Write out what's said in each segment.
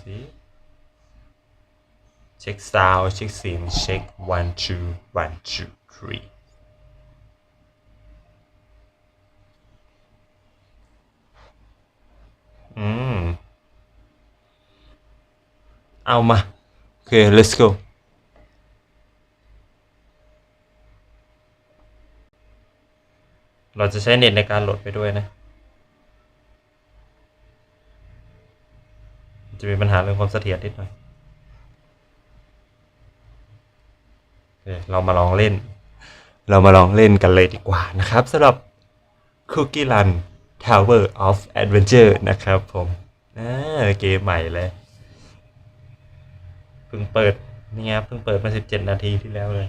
สิเช็คซาวเช็คเสียงเช็ค one two one two three อืม เอามา โอเค let's go เราจะใช้เน็ตในการโหลดไปด้วยนะ จะมีปัญหาเรื่องความเสถียรนิดหน่อยเคเรามาลองเล่น เรามาลองเล่นกันเลยดีกว่านะครับสำหรับ Cookie Run Tower of Adventure นะครับผมเกมใหม่เลยเพิ่งเปิดนี่ครับเพิ่งเปิดมา 17 นาทีที่แล้วเลย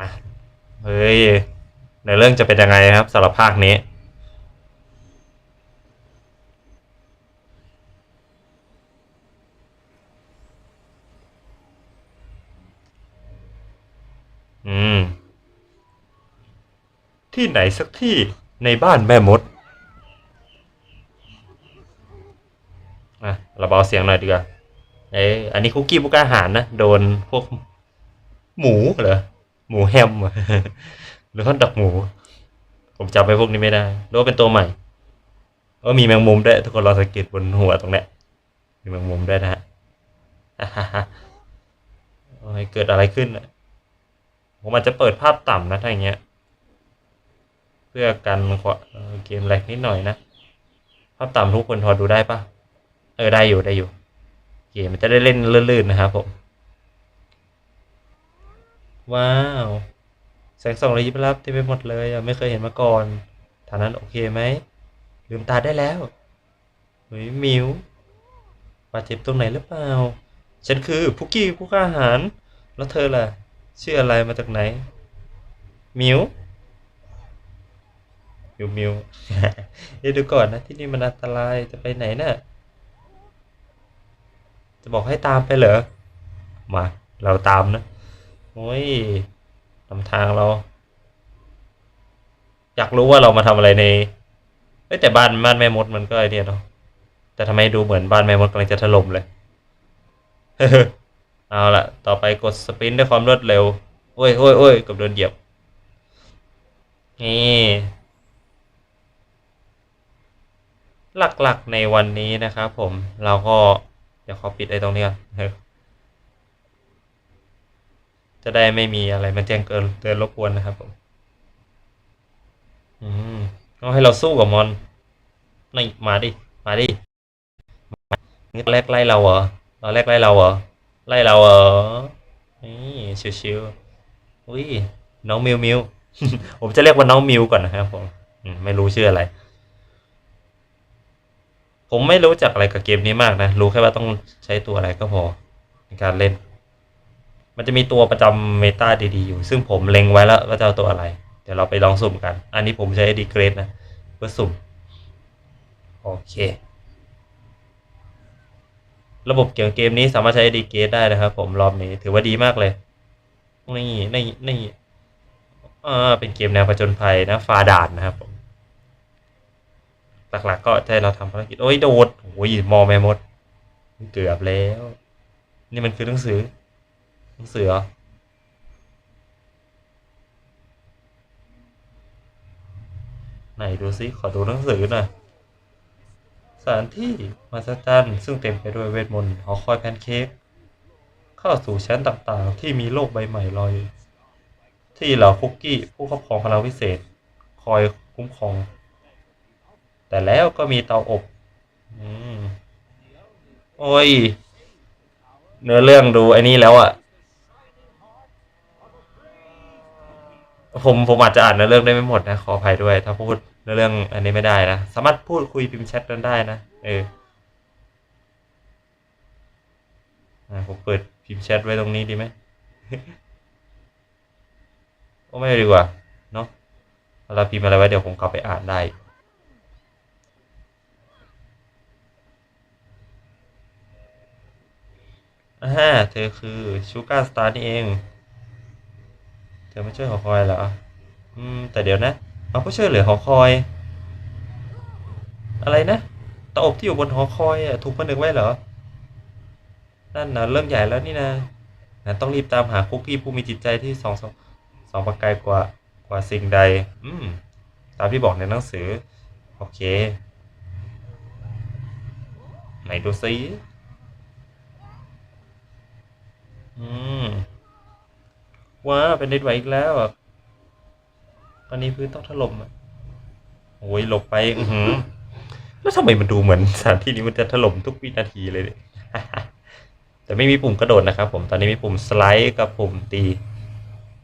มาเฮ้ยในเรื่องจะเป็นยังไงครับสำหรับภาคนี้ อืม ที่ไหนสักที่ในบ้านแม่มดอะเราเบาเสียงหน่อยดีกว่าเอ้ยอันนี้คุกกี้บุกอาหารนะโดนพวกหมูเหรอหมูแฮมหรือฮอทดอกหมู ผมจำไปพวกนี้ไม่ได้หรือว่าเป็นตัวใหม่เออมีแมงมุมด้วยทุกคนรอสังเกตบนหัวตรงเนี้ยมีแมงมุมด้วยนะฮะโอ้ยเกิดอะไรขึ้นอะ ผมอาจจะเปิดภาพต่ำนะถ้าอย่างเงี้ย เพื่อกันเกมแรกนิดหน่อยนะ ภาพต่ำทุกคนพอดูได้ปะเออได้อยู่ได้อยู่เกมมันจะได้เล่นลื่นๆนะครับผม ว้าวแสงส่องระยิบระับเต็มไปหมดเลยไม่เคยเห็นมาก่อนฐานนั้นโอเคไหมลืมตาได้แล้วเฮ้ยมิวบาดเจ็บตรงไหนหรือเปล่า ฉันคือพุกกี้ผู้กล้าหาญแล้วเธอล่ะ ชื่ออะไรมาจากไหน มิวมิวมิวเดี๋ยวดูก่อนนะ ที่นี่มันอันตรายจะไปไหนน่ะ จะบอกให้ตามไปเหรอ มา เราตามนะ โอ้ยนำทางเรา อยากรู้ว่าเรามาทำอะไรในเอ้แต่บ้านบ้านแม่มดมันก็ไอเดียเนาะแต่ทำไมดูเหมือนบ้านแม่มดกำลังจะถล่มเลย เอาละต่อไปกดสปินด้วยความรวดเร็ว โอ้ยโอ้ยโอ้ยกับโดนเหยียบ นี่หลักๆในวันนี้นะครับผมเราก็ เดี๋ยวขอปิดไอ้ตรงนี้ก่อนจะได้ไม่มีอะไรมาแจ้งเกินเตือนรบกวนนะครับผมอืมต้อให้เราสู้กับมอนนี่มาดิ มาดินี่ตอนแรกไล่เราเหรอตอนแรกไล่เราเหรอ ไล่เราเหรอนี่ชิวๆอุ้ยน้องมิวมิวผมจะเรียกว่าน้องมิวก่อนนะครับผมไม่รู้ชื่ออะไร ผมไม่รู้จักอะไรกับเกมนี้มากนะ รู้แค่ว่าต้องใช้ตัวอะไรก็พอในการเล่น มันจะมีตัวประจำเมตาดีๆอยู่ ซึ่งผมเล็งไว้แล้วว่าจะเอาตัวอะไร เดี๋ยวเราไปลองสุ่มกัน อันนี้ผมใช้ดีเกรดนะเพื่อสุ่ม โอเค ระบบเกี่ยวกับเกมนี้สามารถใช้ดีเกรดได้นะครับ ผมรอบนี้ถือว่าดีมากเลย นี่นี่นี่อ่าเป็นเกมแนวผจญภัยนะฟาดานนะครับผมหลักๆก็ให้เราทำภารกิจโอ้ยโดดโอ้ยมอแม่มด เกือบแล้ว นี่มันคือหนังสือหนังสือเหรอไหนดูซิขอดูหนังสือหน่อย สถานที่มหัศจรรย์ซึ่งเต็มไปด้วยเวทมนต์หอคอยแพนเค้กเข้าสู่ชั้นต่างๆ ที่มีโลกใบใหม่ลอย ที่เหล่าคุกกี้ผู้ครอบครองพลังวิเศษ คอยคุ้มครอง แต่แล้วก็มีเตาอบอืมโอ้ย เนื้อเรื่องดูไอ้นี่แล้วอะ่ะ ผมผมอาจจะอ่านเนื้อเรื่องได้ไม่หมดนะ ขออภัยด้วยถ้าพูด เรื่องอันนี้ไม่ได้นะ สามารถพูดคุยพิมพ์แชทกันได้นะ เออผมเปิดพิมพ์แชทไว้ตรงนี้ดีไหมโอ้ไม่ดีกว่า เนาะเราพิมพ์อะไรไว้เดี๋ยวผมกลับไปอ่านได้อ่าเธอคือชูการ์สตาร์นี่เอง เธอไม่ช่วยหอคอยเหรอ อืม แต่เดี๋ยวนะ เอาผู้ช่วยเหลือหอคอย อะไรนะตาอบที่อยู่บนหอคอยอะถูกผนึกไว้เหรอ นั่นนะเรื่องใหญ่แล้วนี่นะนะต้องรีบตามหาคุกกี้ผู้มีจิตใจที่สองสองสองประกายกว่ากว่าสิ่งใด อืม ตามที่บอกในหนังสือ โอเค ไหนดูซิอืมว้าเป็นเดินไหวอีกแล้วอะ อนนี้พื้นต้องถล่มอะโอ้ยหลบไป อือหือ แล้วทำไมมันดูเหมือนสถานที่นี้มันจะถล่มทุกวินาทีเลยเนี่ยแต่ไม่มีปุ่มกระโดดนะครับ ผมตอนนี้มีปุ่มสไลด์กับปุ่มตี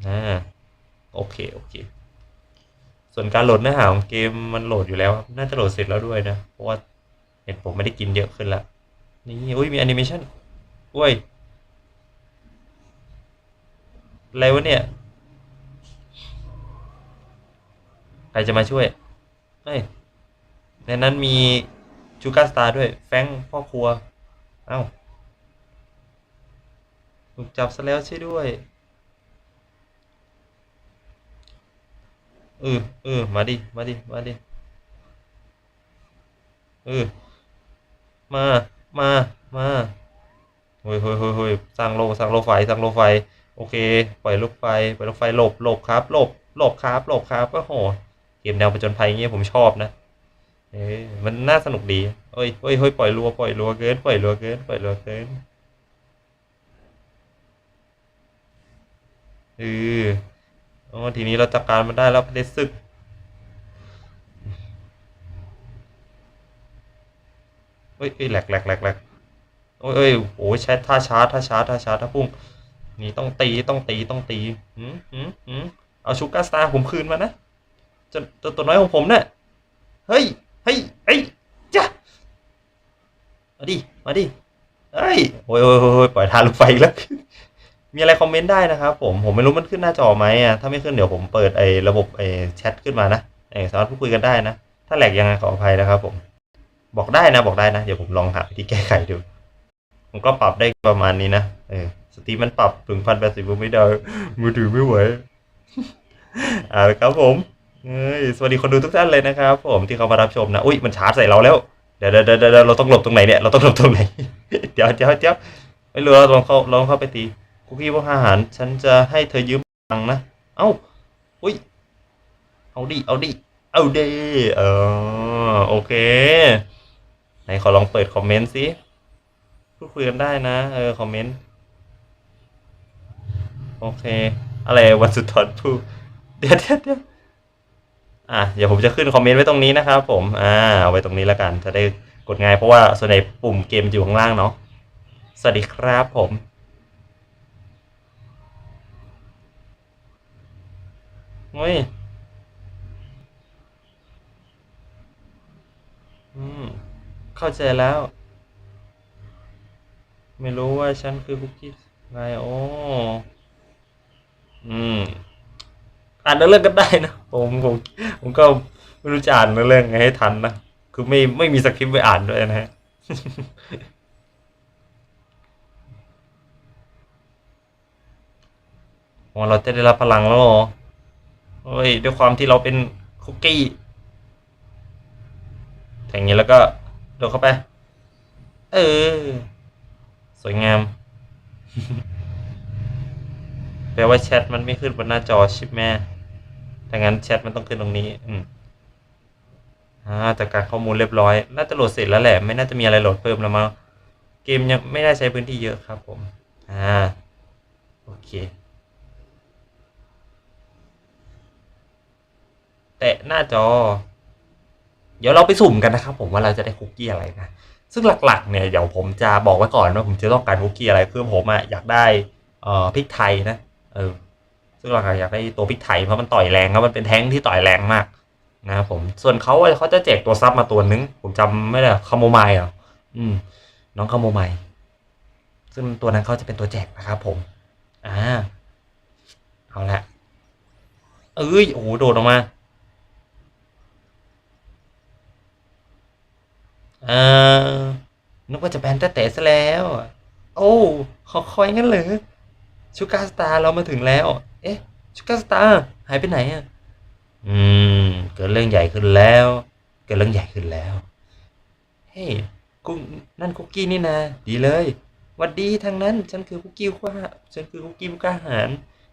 อ่าโอเคโอเค ส่วนการโหลดเนื้อหาของเกมมันโหลดอยู่แล้วครับน่าจะโหลดเสร็จแล้วด้วยนะ เพราะว่าเห็นผมไม่ได้กินเยอะขึ้นละนี่อุ้ยมีแอนิเมชันอุ้ยอะไรวะเนี่ย ใครจะมาช่วยเฮ้ยในนั้นมีจูการสตาร์ด้วย แฟงพ่อครัว เอ้าถูกจับซะแล้วใช่ด้วยเออเออมาดิ มาดิ มาดิเออมา มา มาเฮ้ยเฮ้ยเฮ้ยเฮ้ยสร้างโลสร้างโลไฟสร้างโลไฟ โอเค ปล่อยลูกไฟ ปล่อยลูกไฟ หลบ หลบครับ หลบ หลบครับ หลบครับ ก็โห เกมแนวผจญภัยเงี้ยผมชอบนะ เอ้ยมันน่าสนุกดีเอ้ยเฮ้ยเฮ้ยปล่อยรัวปล่อยรัวเกินปล่อยรัวเกินปล่อยรัวเกินเอออ๋อทีนี้เราจัดการมันได้แล้วประเด็นศึกเฮ้ยเอ้ยแหลกแหลกแหลกแหลกโอ้ยเอ้ยโอ้ยใช้ท่าชาร์จท่าชาร์จท่าชาร์จท่าพุ่งนี่ต้องตีต้องตีต้องตี หืมหืมหืมเอาชูการ์สตาร์ผมคืนมานะ จนตัวตัวน้อยของผมเนี่ยเฮ้ย เฮ้ย เฮ้ยจ้ะมาดิ มาดิ เฮ้ย โอ้ยโอ้ยโอ้ยโอ้ยปล่อยทานลูกไฟอีกแล้ว มีอะไรคอมเมนต์ได้นะครับผม ผมไม่รู้มันขึ้นหน้าจอไหมอะ ถ้าไม่ขึ้นเดี๋ยวผมเปิดไอ้ระบบไอ้แชทขึ้นมานะเออสามารถพูดคุยกันได้นะ ถ้าแหลกยังไงขออภัยนะครับผม บอกได้นะ บอกได้นะ เดี๋ยวผมลองหาวิธีแก้ไขดู ผมก็ปรับได้ประมาณนี้นะ เออ สตรีมมันปรับถึงพันแปดสิบไม่ได้มือถือไม่ไหวอ่าครับผม เอ้ยสวัสดีคนดูทุกท่านเลยนะครับ ผมที่เขามารับชมนะ อุ้ยมันชาร์จใส่เราแล้ว เดี๋ยวเดี๋ยวเดี๋ยวเราต้องหลบตรงไหนเนี่ย เราต้องหลบตรงไหน เดี๋ยวเดี๋ยวเดี๋ยวไม่รู้เราลองเข้าลองเข้าไปตี คุกกี้พวกอาหาร ฉันจะให้เธอยืมตังนะ เอ้า อุ้ย เอาดิ เอาดิ เอาดิเออโอเค ไหนขอลองเปิดคอมเมนต์สิ พูดคุยกันได้นะ เออ คอมเมนต์ โอเค อะไรวันสุดท้ายพูดเดี๋ยวเดี๋ยวเดี๋ยว อะเดี๋ยวผมจะขึ้นคอมเมนต์ไว้ตรงนี้นะครับผมอ่าเอาไว้ตรงนี้แล้วกัน จะได้กดง่ายเพราะว่าส่วนใหญ่ปุ่มเกมอยู่ข้างล่างเนาะสวัสดีครับผมเฮ้ยอืมเข้าใจแล้ว ไม่รู้ว่าฉันคือคุกกี้ไงโอ้อืม อ่านเนื้อเรื่องก็ได้นะผมผมผมก็ไม่รู้จะอ่านเนื้อเรื่องไงให้ทันนะคือไม่ไม่มีสคริปต์ไปอ่านด้วยนะฮะโอ้เราจะได้รับพลังแล้วเหรอเฮ้ยด้วยความที่เราเป็นคุกกี้อย่างนี้แล้วก็โดดเข้าไป เออ สวยงามแป ลว่าแชทมันไม่ขึ้นบนหน้าจอใช่ไหมถ้างั้นแชทมันต้องขึ้นตรงนี้ อืมอ่าจากการข้อมูลเรียบร้อย น่าจะโหลดเสร็จแล้วแหละ ไม่น่าจะมีอะไรโหลดเพิ่มแล้วมั้ง เกมยังไม่ได้ใช้พื้นที่เยอะครับผม อ่า โอเค แตะหน้าจอ เดี๋ยวเราไปสุ่มกันนะครับผมว่าเราจะได้คุกกี้อะไรนะ ซึ่งหลักๆ เนี่ย เดี๋ยวผมจะบอกไว้ก่อนว่าผมจะต้องการคุกกี้อะไร คือผมอะอยากได้ เอ่อ พริกไทยนะ เออ ซึ่งหลักๆอยากได้ตัวพิกไทยเพราะมันต่อยแรงครับมันเป็นแท้งที่ต่อยแรงมากนะครับผม ส่วนเขาเขาจะแจกตัวซับมาตัวนึง ผมจำไม่ได้คาโมไมล์เหรออืม น้องคาโมไมล์ซึ่งตัวนั้นเขาจะเป็นตัวแจกนะครับผม อ่า เอาละ เอ้ย โอ้โห โดดออกมา เออนึกว่าจะแบนแต่แต่ซะแล้ว โอ้ ขอคอยงั้นเหรอ ชูการสตาร์เรามาถึงแล้ว เอ๊ะชูการสตาร์หายไปไหนอะ อืม เกิดเรื่องใหญ่ขึ้นแล้ว เกิดเรื่องใหญ่ขึ้นแล้ว เฮ้ยกุนั่นคุกกี้นี่นะ ดีเลยวัดดีทางนั้น ฉันคือคุกกี้ผู้กล้าฉันคือคุกกี้ผู้กล้าหาญ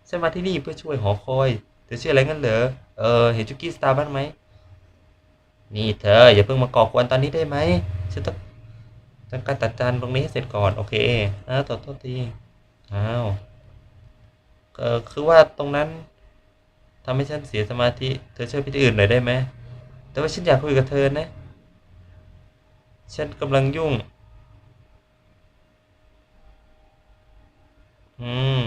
ฉันมาที่นี่เพื่อช่วยหอคอย เธอชื่ออะไรงั้นเหรอ เออ เห็นคุกกี้สตาร์บ้างไหม นี่เธอ อย่าเพิ่งมาก่อกวนตอนนี้ได้ไหม ฉันต้องต้องการตัดจานตรงนี้ให้เสร็จก่อน โอเคอ้าวขอโทษที อ้าว เออคือว่าตรงนั้นทำให้ฉันเสียสมาธิ เธอช่วยไปที่อื่นหน่อยได้ไหม แต่ว่าฉันอยากคุยกับเธอนะ ฉันกำลังยุ่ง อืม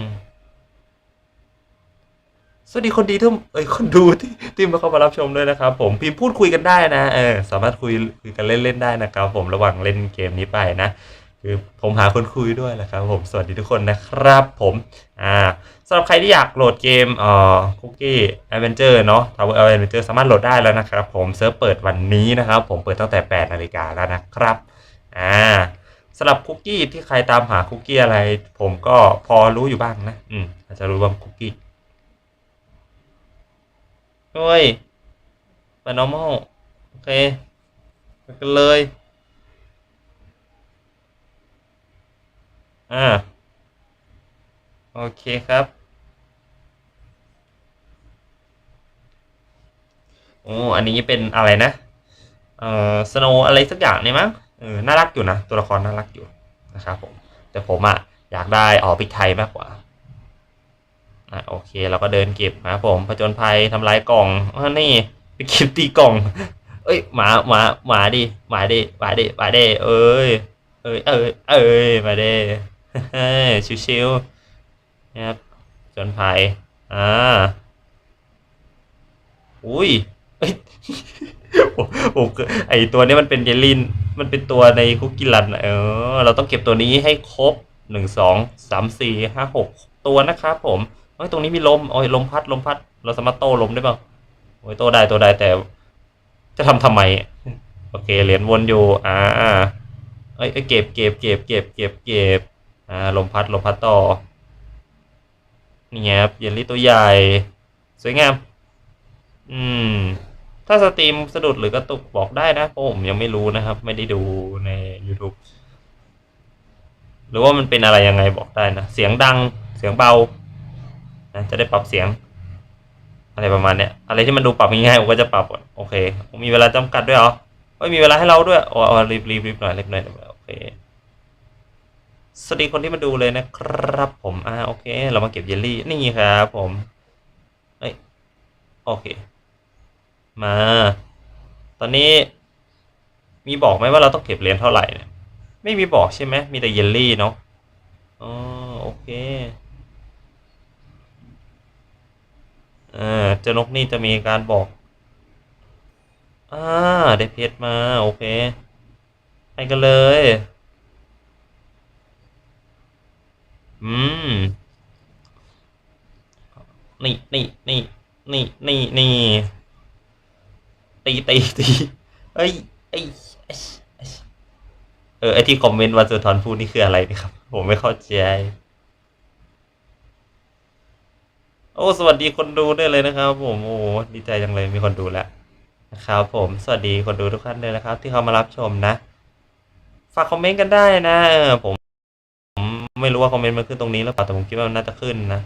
สวัสดีคนดีที่เอ้ยคนดูที่ที่มาเข้ามารับชมด้วยนะครับผมพิมพ์พูดคุยกันได้นะเออสามารถคุยคุยกันเล่นๆได้นะครับผมระหว่างเล่นเกมนี้ไปนะคือผมหาคนคุยด้วยแหละครับผมสวัสดีทุกคนนะครับผม อ่าำหรับใครที่อยากโหลดเกมเอ่อคุกกี้แอดเวนเจอร์เนาะทาวเวอร์แอดเวนเจอร์สามารถโหลดได้แล้วนะครับผมเซิร์ฟเปิดวันนี้นะครับ ผมเปิดตั้งแต่ 8 นาฬิกาแล้วนะครับอ่าสำหรับคุกกี้ที่ใครตามหาคุกกี้อะไร ผมก็พอรู้อยู่บ้างนะ อืมอาจจะรู้ว่าคุกกี้โอ้ยไป normal โอเคไปกันเลยอ่าโอเคครับ อ้อันนี้เป็นอะไรนะเอ่อสโนอะไรสักอย่างนี่มั้งเออน่ารักอยู่นะ ตัวละครน่ารักอยู่นะครับผม แต่ผมอะอยากได้ออกพิกไทยมากกว่าอะโอเคเราก็เดินเก็บนะผมผจญภัยทำลายกล่องอ่นี่ไปเก็บตีกล่อง เอ้ยหมาหมาหมาดิหมาดิหมาดิหมาดิเอ้ยเอ้ยเอ้ยเอ้ยมาดิเฮ้ยชิวๆนะครับผจญภัยอ่าอุ้ย เอ้ไอตัวนี้มันเป็นเยลลิน มันเป็นตัวในคุกกี้รันเออ เราต้องเก็บตัวนี้ให้ครบหนึ่งสองสามสี่ห้าหกตัวนะครับผมเฮ้ยตรงนี้มีลมโอ้ยลมพัดลมพัด เราสามารถโต้ลมได้เปล่าโอ้ยโต้ได้โต้ได้แต่ จะทำทำไม โอเคเหรียญวนอยู่อ่าเอ้ยเก็บเก็บเก็บเก็บเก็บเก็บอ่าลมพัดลมพัดต่อนี่ครับเยลลี่ตัวใหญ่ สวยงาม อืม ถ้าสตรีมสะดุดหรือกระตุกบอกได้นะเพราะผมยังไม่รู้นะครับ ไม่ได้ดูใน YouTube หรือว่ามันเป็นอะไรยังไงบอกได้นะ เสียงดังเสียงเบานะจะได้ปรับเสียง อะไรประมาณเนี้ยอะไรที่มันดูปรับง่ายๆผมก็จะปรับโอเคผมมีเวลาจำกัดด้วยเหรอไม่มีเวลาให้เราด้วยโอ้รีบรีบรีบหน่อยรีบหน่อยโอเคสวัสดีคนที่มาดูเลยนะครับ ผมอ่าโอเค เรามาเก็บเยลลี่นี่ครับผมเอ้ยโอเค มา ตอนนี้ มีบอกไหมว่าเราต้องเก็บเหรียญเท่าไหร่เนี่ย ไม่มีบอกใช่ไหมมีแต่เยลลี่เนาะอ๋อโอเคอ่าเจ้านกนี่จะมีการบอกอ่าได้เพชรมาโอเคไปกันเลย อืม นี่นี่นี่นี่นี่นี่ ตีตีตีเอ้ยไอ้ไอ้ไอ้เออไอที่คอมเมนต์วันสุทอนพูดนี่คืออะไรนี่ครับ ผมไม่เข้าใจโอ้สวัสดีคนดูด้วยเลยนะครับ ผมโอ้ดีใจจังเลยมีคนดูแล้วนะครับผมสวัสดีคนดูทุกท่านเลยนะครับ ที่เข้ามารับชมนะ ฝากคอมเมนต์กันได้นะเออผมผมไม่รู้ว่าคอมเมนต์มันขึ้นตรงนี้หรือเปล่าแต่ผมคิดว่ามันน่าจะขึ้นนะ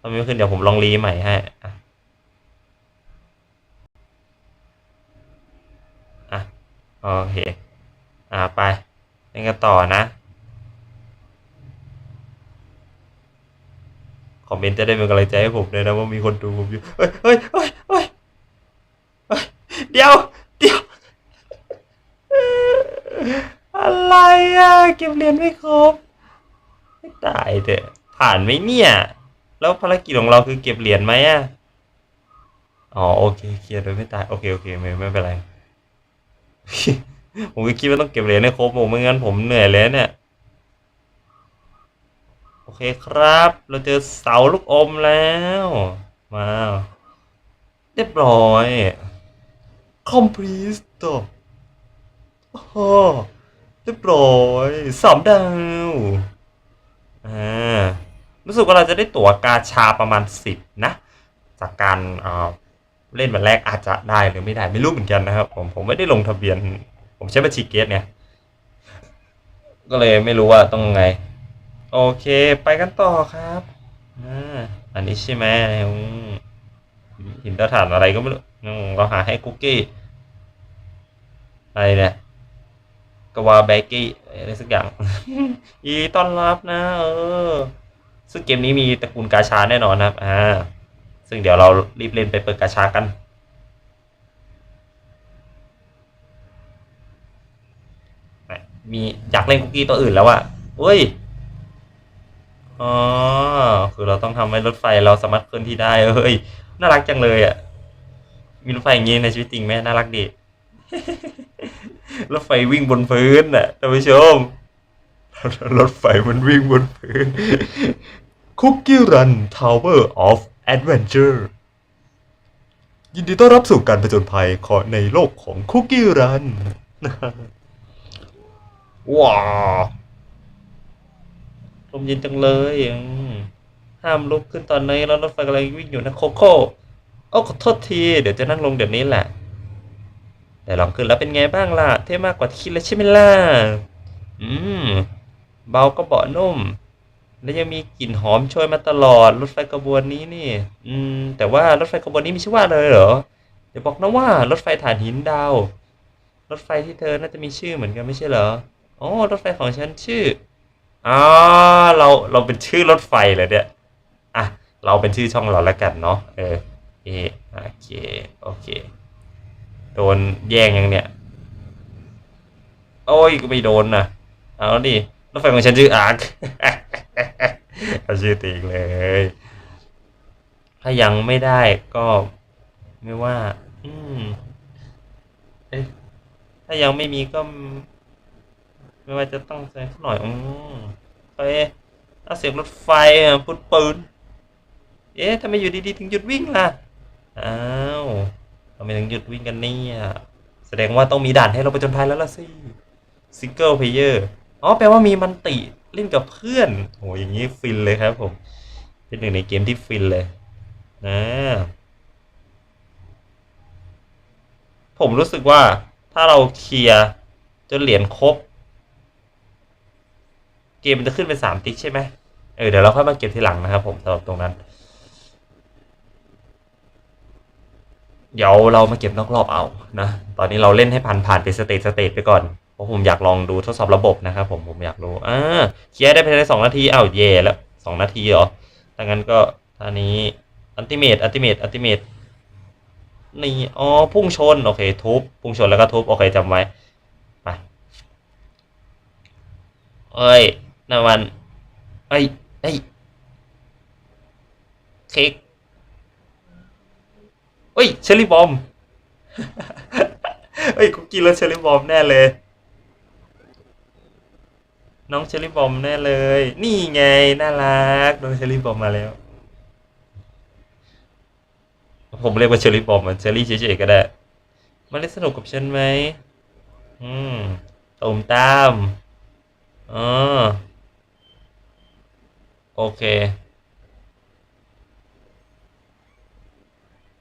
ถ้าไม่ขึ้นเดี๋ยวผมลองรีใหม่ให้อะอะ โอเค อ่าไปเล่นกันต่อนะคอมเมนต์จะได้เป็นกำลังใจให้ผมด้วยนะว่ามีคนดูผมอยู่เฮ้ยเฮ้ยเฮ้ยเฮ้ยเดี๋ยวเดี๋ยว อะไรอะเก็บเหรียญไม่ครบไม่ตายเถอะผ่านไหมเนี่ย แล้วภารกิจของเราคือเก็บเหรียญไหมอะอ๋อโอเคเคลียร์โดยไม่ตายโอเคโอเคไม่ไม่เป็นไร ผมก็คิดว่าต้องเก็บเหรียญให้ครบผมไม่งั้นผมเหนื่อยเลยเนี่ย โอเคครับ เราเจอเสาลูกอมแล้ว มาเรียบร้อย complete ตัวโอ้เรียบร้อยสามดาวอ่ารู้สึกว่าเราจะได้ตั๋วกาชาประมาณสิบนะ จากการอ่อ เล่นวันแรกอาจจะได้หรือไม่ได้ไม่รู้เหมือนกันนะครับ ผมผมไม่ได้ลงทะเบียน ผมใช้บัญชีเกตเนี่ย ก็เลยไม่รู้ว่าต้องไง โอเค ไปกันต่อครับอ่าอันนี้ใช่ไหมหินตะฐานอะไรก็ไม่รู้เราหาให้คุกกี้อะไรเนี่ยกวาแบกกี้อะไรสักอย่างยีต้อนรับนะ เออ ซึ่งเกมนี้มีตระกูลกาชาแน่นอนครับ อ่า ซึ่งเดี๋ยวเรารีบเล่นไปเปิดกาชากัน มีอยากเล่นคุกกี้ตัวอื่นแล้วอะเฮ้ย อ๋อ คือเราต้องทำให้รถไฟเราสามารถเคลื่อนที่ได้เฮ้ย น่ารักจังเลยอะมีรถไฟอย่างนี้ในชีวิตจริงไหมน่ารักดีรถไฟวิ่งบนพื้นน่ะท่านผู้ชม รถไฟมันวิ่งบนพื้น Cookie Run Tower of Adventure ยินดีต้อนรับสู่การผจญภัยของในโลกของ Cookie Run ว้าวลมเย็นจังเลยอืมห้ามลุกขึ้นตอนนี้แล้วรถไฟกำลังวิ่งอยู่นะโคโค่โอ้ขอโทษที เดี๋ยวจะนั่งลงเดี๋ยวนี้แหละ แต่ลองขึ้นแล้วเป็นไงบ้างล่ะ เท่มากกว่าที่คิดแล้วใช่ไหมล่ะ อืม เบาก็เบาะนุ่ม และยังมีกลิ่นหอมโชยมาตลอดรถไฟขบวนนี้นี่ อืม แต่ว่ารถไฟขบวนนี้มีชื่อว่าอะไรเหรอเดี๋ยวบอกนะว่ารถไฟถ่านหินดาว รถไฟที่เธอน่าจะมีชื่อเหมือนกันไม่ใช่เหรออ๋อรถไฟของฉันชื่ออ๋อเราเราเป็นชื่อรถไฟเลยเนี่ยอะเราเป็นชื่อช่องเราแล้วกันเนาะเออเอโอเคโอเคโดนแย่งยังเนี่ยโอ้ยก็ไม่โดนนะเอาดิ รถไฟของฉันชื่ออาร์คชื่อตีกเลย ถ้ายังไม่ได้ก็ไม่ว่า อืมเอ๊ะถ้ายังไม่มีก็ ไม่ว่าจะต้องใส่หน่อยอืมไปเอาเสียงรถไฟอะปุดปืน เอ๊ะทำไมอยู่ดีๆถึงหยุดวิ่งล่ะ อ้าวทำไมถึงหยุดวิ่งกันเนี่ย แสดงว่าต้องมีด่านให้เราไปจนภัยแล้วล่ะสิซิงเกิลเพลเยอร์ อ๋อแปลว่ามีมันติเล่นกับเพื่อนโหอย่างนี้ฟินเลยครับผม เป็นหนึ่งในเกมที่ฟินเลยนะผมรู้สึกว่าถ้าเราเคลียร์จนเหรียญครบ เกมมันจะขึ้นเป็นสามติ๊กใช่ไหมเออเดี๋ยวเราค่อยมาเก็บทีหลังนะครับผมสำหรับตรงนั้น เดี๋ยวเรามาเก็บนอกรอบเอานะ ตอนนี้เราเล่นให้ผ่านผ่านเป็นสเตจสเตจไปก่อน ราะผมอยากลองดูทดสอบระบบนะครับผมผมอยากรู้อ่าเคลียร์ได้ภายในสองนาทีอ้าวเย่แล้วสองนาทีเหรอถ้างั้นก็ท่านี้อันติเมตอันติเมตอันติเมตนี่อ๋อพุ่งชน โอเค ทุบ พุ่งชนแล้วก็ทุบ โอเคจำไว้ ไปเอ้ยนาวันเอ้ยเอ้ยเค้กเอ้ยเชอร์รี่บอมเอ้ยกูกินแล้วเชอร์รี่บอมแน่เลย น้องเชอรี่บอมแน่เลย นี่ไง น่ารัก น้องเชอรี่บอมมาแล้ว ผมเรียกว่าเชอรี่บอมมันเชอรี่เฉยๆก็ได้ มาเล่นสนุกกับฉันไหม อืมตูมตามอ๋อโอเค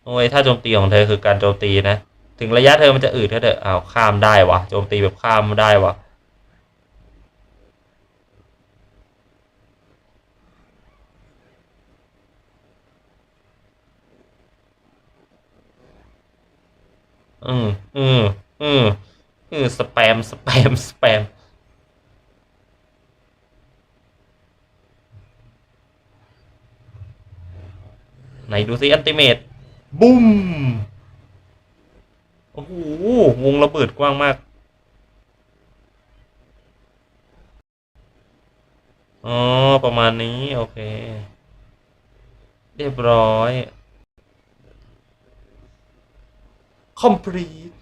โอ้ย ถ้าโจมตีของเธอคือการโจมตีนะ ถึงระยะเธอมันจะอืดก็เถอะอ้าวข้ามได้วะโจมตีแบบข้ามได้วะ อืมอืมอืมอืมสแปม สแปม สแปม ไหนดูซิอันติเมตบุ้ม โอ้โห วงระเบิดกว้างมาก อ๋อ ประมาณนี้ โอเค เรียบร้อย complete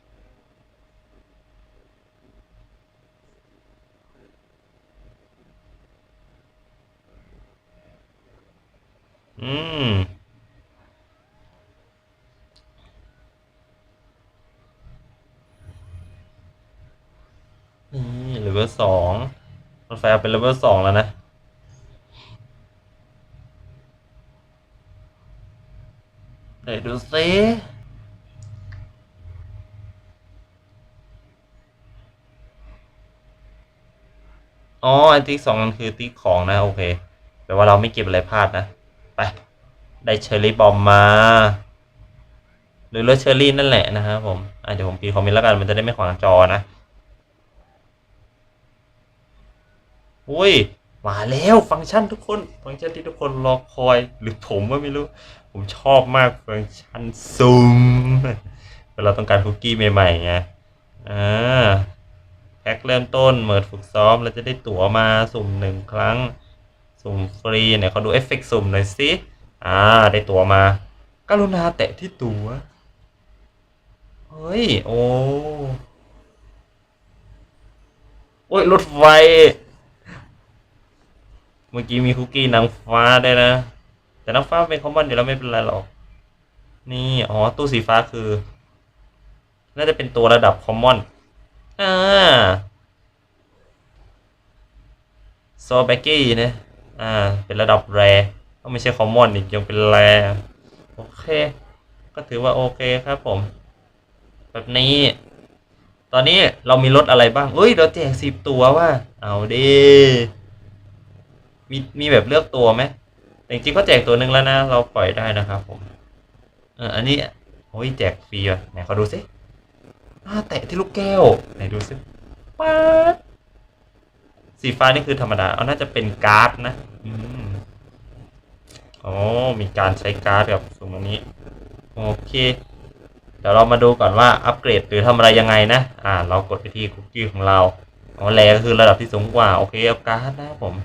อืม นี่เลเวลสองรถไฟเอาเป็นเลเวลสองแล้วนะไหนดูซิ อ๋อไอ้ติ๊กสองนั่นคือติ๊กของนะ โอเคแปลว่าเราไม่เก็บอะไรพลาดนะ ไป ได้เชอร์รี่บอมมา หรือรถเชอร์รี่นั่นแหละนะครับผมอะเดี๋ยวผมปีคอมเมนต์แล้วกันมันจะได้ไม่ขวางจอนะอุ้ยมาแล้วฟังก์ชันทุกคน ฟังก์ชันที่ทุกคนรอคอยหรือผมว่าไม่รู้ ผมชอบมากฟังก์ชันซูมเวลาต้องการคุกกี้ใหม่ๆไงอ่า พ็คเริ่มต้นเมิดฝึกซ้อมเราจะได้ตั๋วมาสุ่มหนึ่งครั้ง สุ่มฟรีเนี่ยเขาดูเอฟเฟกต์สุ่มหน่อยสิอ่าได้ตั๋วมา กรุณาแตะที่ตั๋วเฮ้ย โอ้โอ้ยรถไฟ เมื่อกี้มีคุกกี้นางฟ้าได้นะ แต่นางฟ้าเป็นคอมมอนอยู่แล้วไม่เป็นไรหรอก นี่ อ๋อ ตู้สีฟ้าคือ น่าจะเป็นตัวระดับคอมมอน อ่าโซแบกกี้นะอ่า เป็นระดับแรก็ไม่ใช่คอมมอนอีกยังเป็นแรโอเค ก็ถือว่าโอเคครับผม แบบนี้ ตอนนี้เรามีรถอะไรบ้างเอ้ย เราแจกสิบตัวว่า เอาดิมีมีแบบเลือกตัวไหมจริงๆก็แจกตัวหนึ่งแล้วนะ เราปล่อยได้นะครับผม เอออันนี้โอ้ยแจกฟรีอะไหนขอดูสิ อาแตะที่ลูกแก้ว ไหนดูสิป๊าดสีฟ้านี่คือธรรมดา เอาน่าจะเป็นการ์ดนะ อืมอ๋อ มีการใช้การ์ดกับตรงนี้ โอเค เดี๋ยวเรามาดูก่อนว่าอัปเกรดหรือทำอะไรยังไงนะ อ่า เรากดไปที่คุกกี้ของเรา อ๋อแรก็คือระดับที่สูงกว่า โอเคเอาการ์ดนะครับผม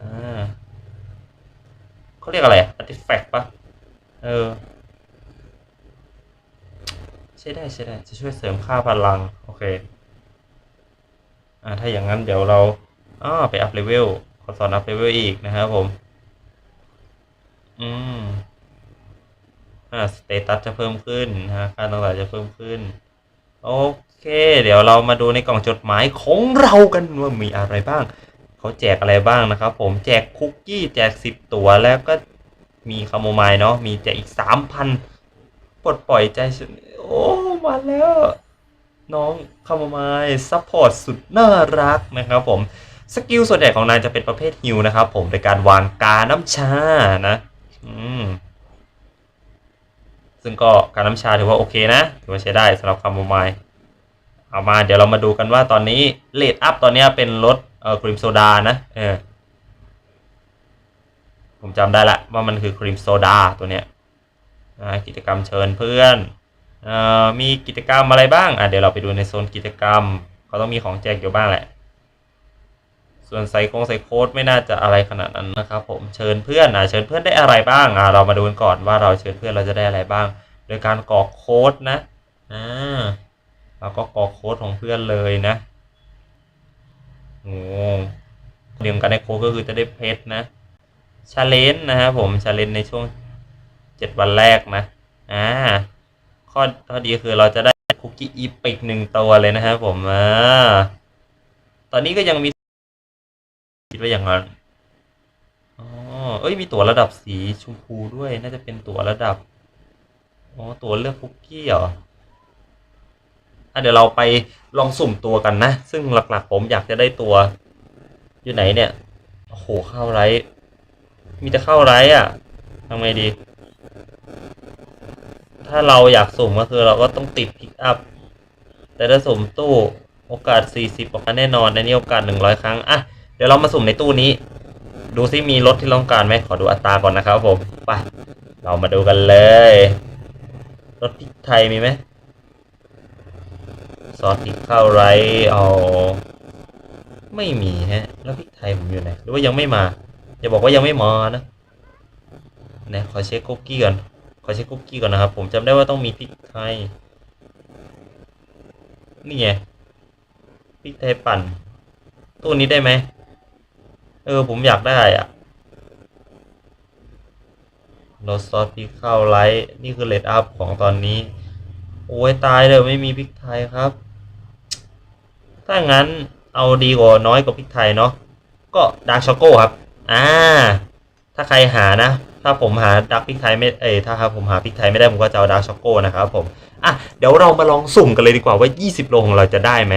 อ่าเขาเรียกอะไรอาร์ติแฟกต์ปะเออ ใช่ได้ใช่ได้จะช่วยเสริมค่าพลัง โอเค อ่าถ้าอย่างนั้นเดี๋ยวเราอ้อไปอัพเลเวลขอสอนอัพเลเวลอีกนะครับผม อืมอ่าสเตตัสจะเพิ่มขึ้นนะฮะค่าต่างๆจะเพิ่มขึ้น โอเค เดี๋ยวเรามาดูในกล่องจดหมายของเรากันว่ามีอะไรบ้าง เขาแจกอะไรบ้างนะครับผมแจกคุกกี้แจกสิบตัวแล้วก็มีคาโมไมล์เนาะมีแจกอีกสามพัน ปลดปล่อยใจฉันโอ้มาแล้ว น้องคาโมไมล์ซัพพอร์ตสุดน่ารักนะครับผมสกิลส่วนใหญ่ของนายจะเป็นประเภทฮิลนะครับผมโดยการวางกาน้ำชานะอืมซึ่งก็การน้ำชาถือว่าโอเคนะ ถือว่าใช้ได้สำหรับคาโมไมล์เอามาเดี๋ยวเรามาดูกันว่าตอนนี้เลดอัพตอนนี้เป็นรถเอ่อครีมโซดานะเออผมจำได้ละว่ามันคือครีมโซดาตัวเนี้ย กิจกรรมเชิญเพื่อนออมีกิจกรรมอะไรบ้างอะเดี๋ยวเราไปดูในโซนกิจกรรมเขาต้องมีของแจกอยู่บ้างแหละ ส่วนไซโคงไซโค้ดไม่น่าจะอะไรขนาดนั้นนะครับ ผมเชิญเพื่อนอะเชิญเพื่อนได้อะไรบ้างอะเรามาดูกันก่อนว่าเราเชิญเพื่อนเราจะได้อะไรบ้าง โดยการกรอกโค้ดนะอ่าเราก็กรอกโค้ดของเพื่อนเลยนะโอ้เดียวกันในโค้ดก็คือจะได้เพชรนะชาเลนจ์นะครับผมชาเลนจ์ในช่วง เจ็ดวันแรกนะอ่าข้อข้อดีคือเราจะได้คุกกี้อีปิกหนึ่งตัวเลยนะครับผมอ่าตอนนี้ก็ยังมีคิดว่าอย่างนั้นอ๋อเอ้ยมีตั๋วระดับสีชมพูด้วย น่าจะเป็นตั๋วระดับอ๋อตั๋วเลือกคุกกี้เหรออะเดี๋ยวเราไปลองสุ่มตัวกันนะ ซึ่งหลักๆ ผมอยากจะได้ตัว อยู่ไหนเนี่ย โอ้โห เข้าไร มีแต่เข้าไรอะทำไงดี ถ้าเราอยากสุ่มก็คือเราก็ต้องติดพิกอัพ แต่ถ้าสุ่มตู้โอกาส 40ออกมาแน่นอนอันนี้โอกาส 100 ครั้ง อะ เดี๋ยวเรามาสุ่มในตู้นี้ ดูซิมีรถที่เราต้องการไหมขอดูอัตราก่อนนะครับผม ไป เรามาดูกันเลย รถพริกไทยมีไหมซอสพริกข้าวไรเอาไม่มีฮะ แล้วพริกไทยผมอยู่ไหน หรือว่ายังไม่มา อย่าบอกว่ายังไม่มานะนะขอเช็คคุกกี้ก่อน ขอเช็คคุกกี้ก่อนนะครับ ผมจำได้ว่าต้องมีพริกไทย นี่ไงพริกไทยปั่นตู้นี้ได้ไหม เออ ผมอยากได้อะรสซอสพริกข้าวไรซ์นี่คือเลดอัพของตอนนี้ โอ้ยตายเลยไม่มีพริกไทยครับ ถ้างั้นเอาดีกว่าน้อยกว่าพริกไทยเนาะก็ดาร์กช็อกโกครับ อ่า ถ้าใครหานะ ถ้าผมหาดักพริกไทยไม่เอ้ถ้าครับผมหาพริกไทยไม่ได้ผมก็จะเอาดาร์กช็อกโกนะครับผมอะเดี๋ยวเรามาลองสุ่มกันเลยดีกว่าว่า 20 โลของเราจะได้ไหม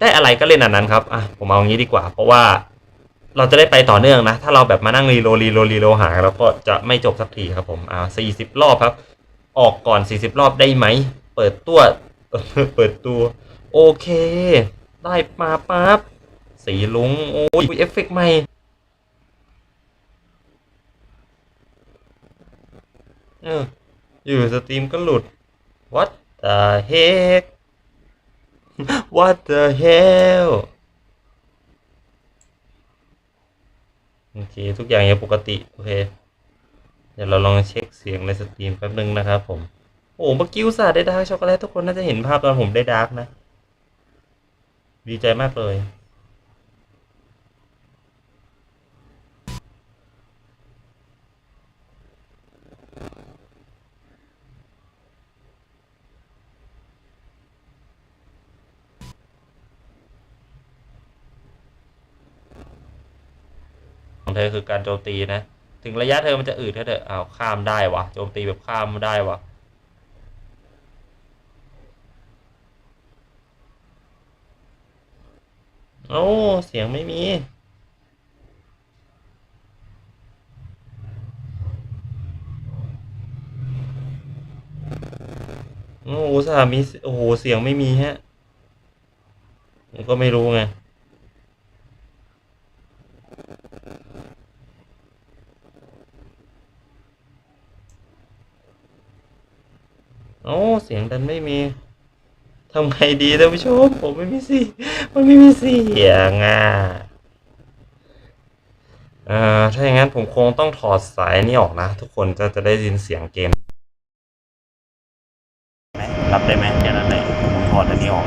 ได้อะไรก็เล่นอันนั้นครับอะผมเอางี้ดีกว่า เพราะว่าเราจะได้ไปต่อเนื่องนะ ถ้าเราแบบมานั่งรีโหลรีโหลรีโหลหาแล้วก็จะไม่จบสักทีครับผมอ่าสี่สิบรอบครับ ออกก่อนสี่สิบรอบได้ไหม เปิดตัว เปิดตัว โอเค ได้มาปั๊บสีลุง โอ้ยเอฟเฟกต์ใหม่ เออ อยู่สตรีมก็หลุด what the heck what the hell โอเค ทุกอย่างยังปกติ โอเค เดี๋ยวเราลองเช็คเสียงในสตรีมแป๊บนึงนะครับผม โอ้เมื่อกี้อุตส่าห์ได้ดาร์กช็อกโกแลตทุกคนน่าจะเห็นภาพตอนผมได้ดาร์กนะ ดีใจมากเลย ของเธอคือการโจมตีนะ ถึงระยะเธอมันจะอืดก็เถอะอ้าวข้ามได้วะโจมตีแบบข้ามไม่ได้วะโอ้เสียงไม่มีโอ้สามีโอ้โหเสียงไม่มีฮะผมก็ไม่รู้ไง โอ้เสียงดันไม่มีทำไงดีท่านผู้ชมผมไม่มีเสียงมันไม่มีเสียงอะเอ่อถ้าอย่างนั้นผมคงต้องถอดสายนี้ออกนะ ทุกคนจะจะได้ยินเสียงเกมรับได้ไหมแค่นั้นแหละผมถอดอันนี้ออก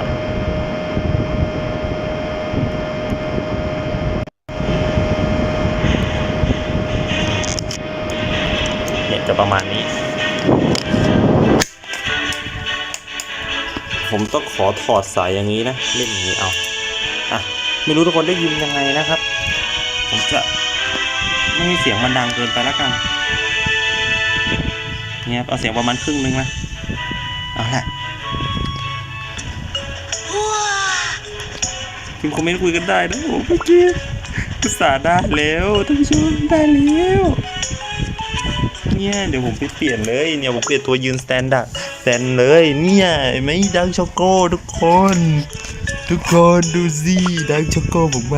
เนี่ยจะประมาณนี้ ผมต้องขอถอดสายอย่างนี้นะเล่นอย่างนี้เอาอะไม่รู้ทุกคนได้ยินยังไงนะครับ ผมจะไม่ให้เสียงมันดังเกินไปแล้วกันเนี่ยเอาเสียงประมาณครึ่งนึงนะเอาละพิมพ์คอมเมนต์คุยกันได้นะโอ้พี่เกียร์ภาษาได้แล้วท่านผู้ชมได้แล้วเนี่ยเดี๋ยวผมไปเปลี่ยนเลยเนี่ยผมเปลี่ยนตัวยืนสแตนดาร์ด แตนเลยเนี่ยไม่ดังช็อกโกทุกคน ทุกคนดูสิดังช็อกโกผมมา